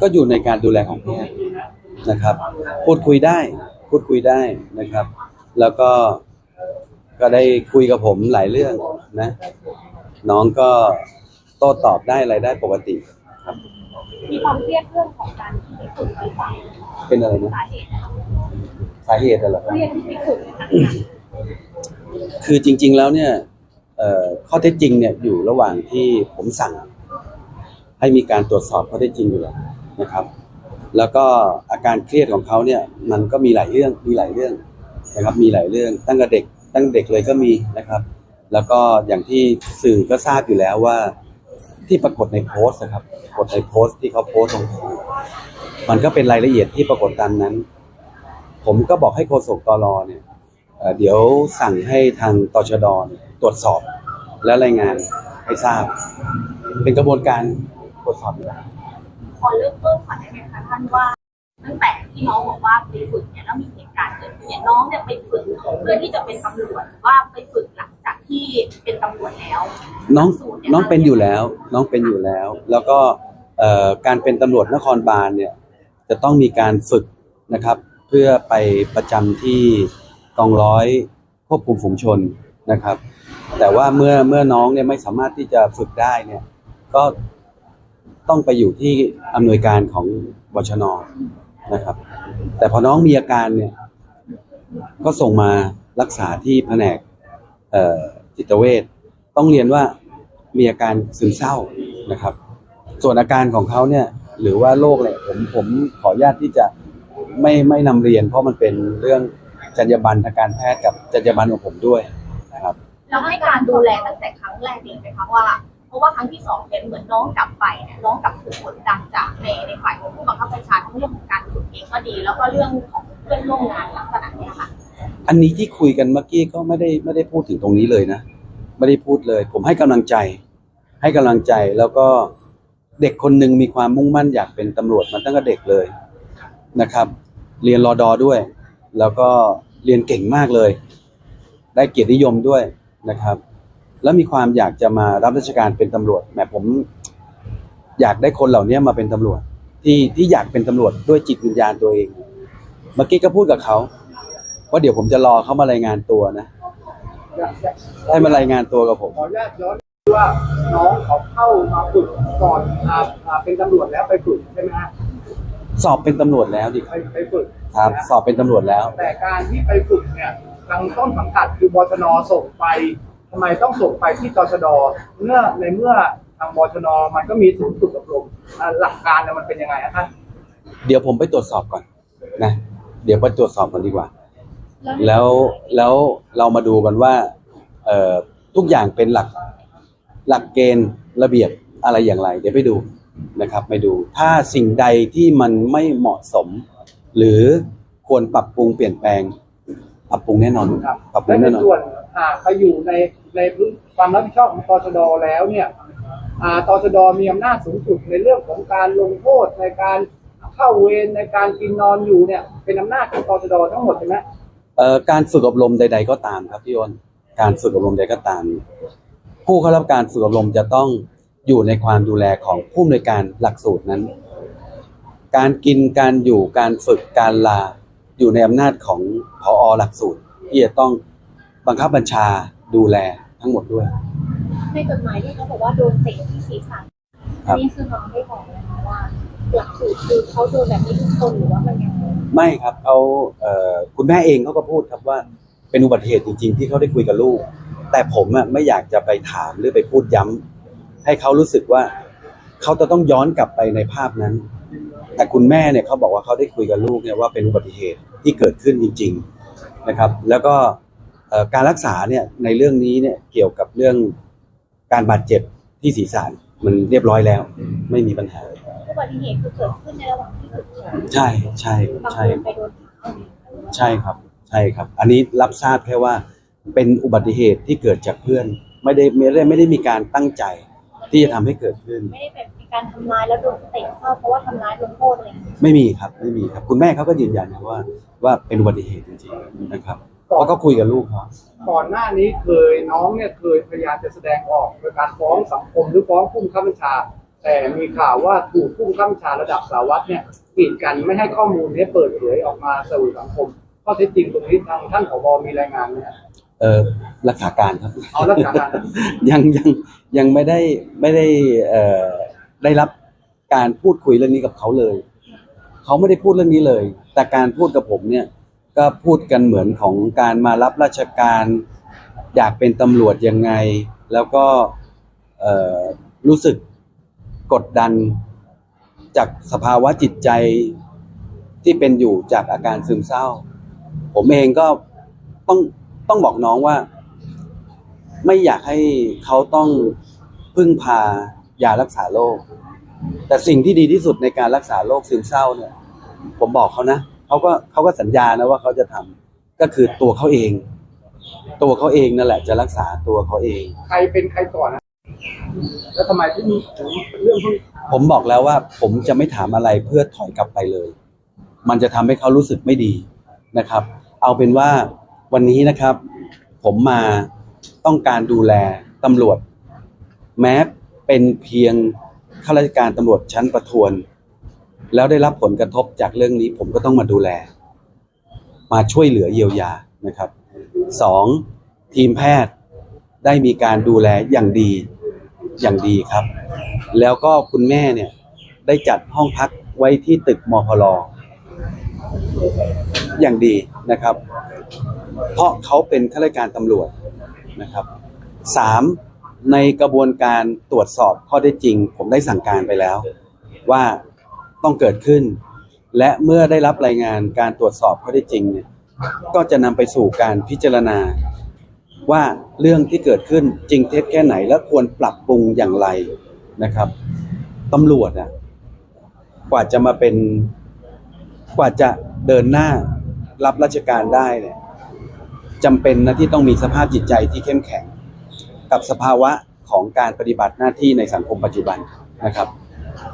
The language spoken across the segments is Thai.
ก็อยู่ในการดูแลของแพทย์นะครับ พูดคุยได้พูดคุยได้นะครับ แล้วก็ก็ได้คุยกับผมหลายเรื่องนะ น้องก็โต้ตอบได้อะไรได้ปกติครับมีความเครียดเรื่องของการที่ไปฝึกหรือเปล่าเป็นอะไรนะสาเหตุนะคะสาเหตุอะไรครับเครียดที่ไปฝึกนะคะคือจริง ๆแล้วเนี่ยเอ่อข้อเท็จจริงเนี่ยอยู่ระหว่างที่ผมสั่ง ให้มีการตรวจสอบข้อเท็จจริงอยู่แล้วนะครับ แล้วก็อาการเครียดของเขาเนี่ยมันก็มีหลายเรื่องมีหลายเรื่องนะครับมีหลายเรื่องตั้งแต่เด็ก ตั้งแต่เด็กเลยก็มีนะครับ แล้วก็อย่างที่สื่อก็ทราบอยู่แล้วว่าที่ปรากฏในโพสต์นะครับปรากฏในโพสต์ที่เขาโพสต์ลงมันก็เป็นรายละเอียดที่ปรากฏตามนั้น ผมก็บอกให้โฆษกตรเนี่ยเเดี๋ยวสั่งให้ทางตชดเนี่ยตรวจสอบและรายงานให้ทราบ เป็นกระบวนการ ตรวจสอบอยู่แล้วขอเริ่มต้นก่อนได้ไหมคะท่านว่าตั้งแต่ที่น้องบอกว่าไปฝึกเนี่ยแล้วมีเหตุการณ์เกิดขึ้นเนี่ยน้องเนี่ยไปฝึกเพื่อที่จะเป็นตำรวจหรือว่าไปฝึกหลังจากที่เป็นตำรวจแล้วน้องน้องเป็นอยู่แล้ว น้องเป็นอยู่แล้ว แล้วก็เอ่อการเป็นตำรวจนครบาลเนี่ยจะต้องมีการฝึกนะครับ เพื่อไปประจำที่กองร้อยควบคุมฝูงชนนะครับ แต่ว่าเมื่อเมื่อน้องเนี่ยไม่สามารถที่จะฝึกได้เนี่ยก็ ต้องไปอยู่ที่อำนวยการของบชนนะครับ แต่พอน้องมีอาการเนี่ย ก็ส่งมารักษาที่แผนกจิตเวชต้องเรียนว่ามีอาการซึมเศร้านะครับ ส่วนอาการของเขาเนี่ย หรือว่าโรคเนี่ยผมผมขออนุญาตที่จะไม่ไม่นำเรียน เพราะมันเป็นเรื่องจรรยาบรรณทางการแพทย์กับจรรยาบรรณของผมด้วยนะครับเราให้การดูแลตั้งแต่ครั้งแรกเลยไหมคะว่า ราะว่าครั้งที่สองเป็นเหมือนน้องกลับไปเนี่ยน้องกลับถูกกดดันจากในในฝ่ายของผู้บังคับบัญชาทั้งเรื่องของการฝึกเองก็ดี แล้วก็เรื่องของเพื่อนร่วมงานลักษณะเนี้ยค่ะ อันนี้ที่คุยกันเมื่อกี้ก็ไม่ได้ไม่ได้พูดถึงตรงนี้เลยนะ ไม่ได้พูดเลย ผมให้กำลังใจ ให้กำลังใจแล้วก็เด็กคนหนึ่งมีความมุ่งมั่นอยากเป็นตำรวจมาตั้งแต่เด็กเลยนะครับ เรียนรอดอด้วย แล้วก็เรียนเก่งมากเลย ได้เกียรตินิยมด้วยนะครับ แล้วมีความอยากจะมารับราชการเป็นตำรวจแหมผมอยากได้คนเหล่านี้มาเป็นตำรวจ ที่ที่อยากเป็นตำรวจด้วยจิตวิญญาณตัวเอง เมื่อกี้ก็พูดกับเขาว่าเดี๋ยวผมจะรอเขามารายงานตัวนะให้มารายงานตัวกับผมขออนุญาตย้อนว่าน้องเขาเข้ามาฝึกก่อนอ่าอ่าเป็นตำรวจแล้วไปฝึกใช่ไหมฮะสอบเป็นตำรวจแล้วดิไปไปฝึกครับนะสอบเป็นตำรวจแล้ว แต่การที่ไปฝึกเนี่ยทางต้นสังกัดคือบชนส่งไป ทำไมต้องส่งไปที่ตชดเมื่อในเมื่อทางบชนมันก็มีศูนย์ฝึกอบรมอ่าหลักการเนี่ยมันเป็นยังไงอะท่าน เดี๋ยวผมไปตรวจสอบก่อนนะ เดี๋ยวไปตรวจสอบก่อนดีกว่า แล้วแล้วเรามาดูกันว่าเอ่อทุกอย่างเป็นหลักหลักเกณฑ์ระเบียบอะไรอย่างไร เดี๋ยวไปดูนะครับไปดู ถ้าสิ่งใดที่มันไม่เหมาะสม หรือควรปรับปรุงเปลี่ยนแปลง ปรับปรุงแน่นอนครับปรับปรุและงในแน่นอน ส่วน อ่าไปอยู่ในในพื้นความรับผิดชอบของตชดแล้วเนี่ยอ่าตชดมีอำนาจสูงสุดในเรื่องของการลงโทษในการเข้าเวรในการกินนอนอยู่เนี่ย เป็นอำนาจของตชดทั้งหมดใช่ไหมเอ่อการฝึกอบรมใด ๆ ก็ตามครับพี่อ้นการฝึกอบรมใดก็ตาม ผู้เข้ารับการฝึกอบรมจะต้องอยู่ในความดูแลของผู้อำนวยการหลักสูตรนั้น การกินการอยู่การฝึกการลาอยู่ในอำนาจของพอหลักสูตรที่จะต้อง บังคับบัญชาดูแลทั้งหมดด้วย ในจดหมายที่เขาบอกว่าโดนเตะที่ศีรษะครัอับนนี้คือน้องได้บอกนะคะว่าหลักสูตรคือเขาโดนแบบนี้ทุกคนหรือว่ามันยังไงไม่ครับเขาเอ่อคุณแม่เองเขาก็พูดครับว่าเป็นอุบัติเหตุจริง ๆ ที่เขาได้คุยกับลูก แต่ผมอะไม่อยากจะไปถามหรือไปพูดย้ำให้เขารู้สึกว่าเขาจะต้องย้อนกลับไปในภาพนั้น แต่คุณแม่เนี่ยเขาบอกว่าเขาได้คุยกับลูกเนี่ยว่าเป็นอุบัติเหตุที่เกิดขึ้นจริง ๆนะครับ แล้วก็เอ่อ การรักษาเนี่ยในเรื่องนี้เนี่ยเกี่ยวกับเรื่องการบาดเจ็บที่ศีรษะมันเรียบร้อยแล้ว ไม่มีปัญหาอุบัติเหตุคือเกิดขึ้นในระหว่างที่ฝึกฝนใช่ใช่บางใช่คนไปโดนผีเข้าใช่ครับ ใช่ครับ อันนี้รับทราบแค่ว่าเป็นอุบัติเหตุที่เกิดจากเพื่อน ไม่ได้ไม่ได้ไม่ได้มีการตั้งใจที่จะทำให้เกิดขึ้น ไม่ได้แบบมีการทำร้ายแล้วโดนเตะเข้าเพราะว่าทำร้ายโดนโทษอะไรอย่างเงี้ยไม่มีครับไม่มีครับ คุณแม่เขาก็ยืนยันนะว่า ว่าเป็นอุบัติเหตุจริงๆนะครับ เขาก็คุยกับลูกเขาก่อนหน้านี้เคยน้องเนี่ยเคยพยายามจะแสดงออกโดยการฟ้องสังคมหรือฟ้องผู้บังคับบัญชา แต่มีข่าวว่าถูกผู้บังคับบัญชาระดับสารวัตรเนี่ยกีดกันไม่ให้ข้อมูลนี้เปิดเผยออกมาสู่สังคมข้อเท็จจริงตรงนี้ทางท่านผบมีรายงานไหมครับเออรักษาการครับเอารักษาการยังยังยังไม่ได้ไม่ได้เอ่อได้รับการพูดคุยเรื่องนี้กับเขาเลย เขาไม่ได้พูดเรื่องนี้เลย แต่การพูดกับผมเนี่ย ก็พูดกันเหมือนของการมารับราชการอยากเป็นตำรวจยังไง แล้วก็รู้สึกกดดันจากสภาวะจิตใจที่เป็นอยู่จากอาการซึมเศร้า ผมเองก็ต้องต้องบอกน้องว่า ไม่อยากให้เขาต้องพึ่งพายารักษาโรคแต่สิ่งที่ดีที่สุดในการรักษาโรคซึมเศร้าเนี่ย ผมบอกเขานะ เขาก็เขาก็สัญญานะว่าเขาจะทำก็คือตัวเขาเอง ตัวเขาเองนั่นแหละ จะรักษาตัวเขาเอง ใครเป็นใครก่อนนะแล้วทำไมที่มีถึงเรื่องพวกนี้ผมบอกแล้วว่าผมจะไม่ถามอะไรเพื่อถอยกลับไปเลย มันจะทำให้เขารู้สึกไม่ดีนะครับ เอาเป็นว่าวันนี้นะครับ ผมมาต้องการดูแลตำรวจ แม้เป็นเพียงข้าราชการตำรวจชั้นประทวน แล้วได้รับผลกระทบจากเรื่องนี้ผมก็ต้องมาดูแล มาช่วยเหลือเยียวยานะครับสองทีมแพทย์ได้มีการดูแลอย่างดีอย่างดีครับ แล้วก็คุณแม่เนี่ยได้จัดห้องพักไว้ที่ตึกมพลอย่างดีนะครับ เพราะเขาเป็นข้าราชการตำรวจนะครับสามในกระบวนการตรวจสอบข้อได้จริง ผมได้สั่งการไปแล้ว ว่า ต้องเกิดขึ้น และเมื่อได้รับรายงานการตรวจสอบข้อได้จริงเนี่ยก็จะนำไปสู่การพิจารณา ว่าเรื่องที่เกิดขึ้นจริงเท็จแค่ไหนและควรปรับปรุงอย่างไรนะครับตำรวจอะกว่าจะมาเป็นกว่าจะเดินหน้ารับราชการได้เนี่ยจำเป็นนะที่ต้องมีสภาพจิตใจที่เข้มแข็ง กับสภาวะของการปฏิบัติหน้าที่ในสังคมปัจจุบันนะครับ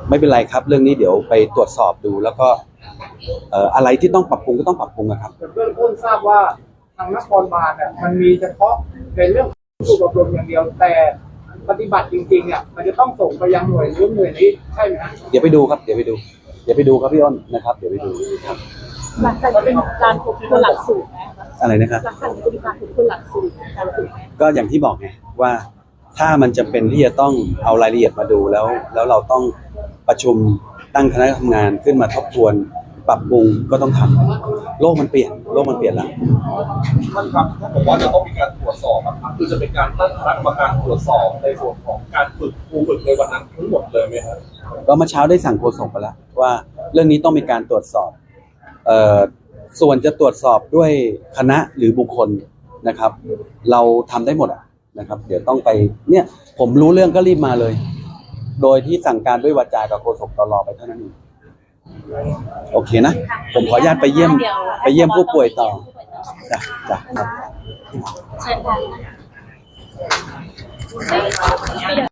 ไม่เป็นไรครับ เรื่องนี้เดี๋ยวไปตรวจสอบดูแล้วก็เอ่ออะไรที่ต้องปรับปรุงก็ต้องปรับปรุงนะครับ แต่เบื้องต้นทราบว่าทางนครบาลเนี่ยมันมีเฉพาะในเรื่องของสูตรอบรมอย่างเดียวแต่ปฏิบัติจริงๆเนี่ยมันจะต้องส่งไปยังหน่วยนู้นหน่วยนี้ใช่ไหมฮะเดี๋ยวไปดูครับเดี๋ยวไปดู เดี๋ยวไปดูครับพี่อ้นนะครับ เดี๋ยวไปดูครับหลังจากนี้เป็นการทบทวนหลักสูตรไหมคะอะไรนะครับ หลังจากนี้จะมีการทบทวนหลักสูตรการฝึกไหม ก็อย่างที่บอกไงว่า ถ้ามันจำเป็นที่จะต้องเอารายละเอียดมาดูแล้ว แล้วเราต้องประชุมตั้งคณะทำงานขึ้นมาทบทวนปรับปรุงก็ต้องทำโลกมันเปลี่ยน โลกมันเปลี่ยนแล้วท่านครับถ้าผมว่าจะต้องมีการตรวจสอบอะครับคือจะเป็นการตั้งคณะกรรมการตรวจสอบในส่วนของการฝึกครูฝึกในวันนั้นทั้งหมดเลยไหมครับก็เมื่อเช้าได้สั่งโฆษกไปแล้วว่าเรื่องนี้ต้องมีการตรวจสอบเอ่อส่วนจะตรวจสอบด้วยคณะหรือบุคคลนะครับ เราทำได้หมดอะ นะครับ เดี๋ยวต้องไปเนี่ย ผมรู้เรื่องก็รีบมาเลย โดยที่สั่งการด้วยวาจากับโฆษกตลอไปเท่านั้นเองโอเคนะ ผมขออนุญาตไปเยี่ยม ไปเยี่ยมผู้ป่วยต่อจ้ะจ้ะครับ เชิญค่ะ